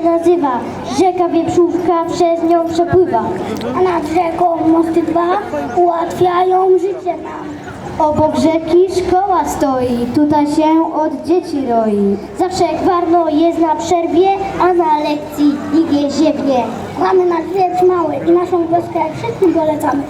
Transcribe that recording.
nazywa. Rzeka Wieprzówka przez nią przepływa. A nad rzeką mosty dwa ułatwiają życie nam. Obok rzeki szkoła stoi, tutaj się od dzieci roi. Zawsze gwarno jest na przerwie, a na lekcji nikt nie ziewnie. Mamy nasz wieprz mały i naszą wioskę wszystkim polecamy.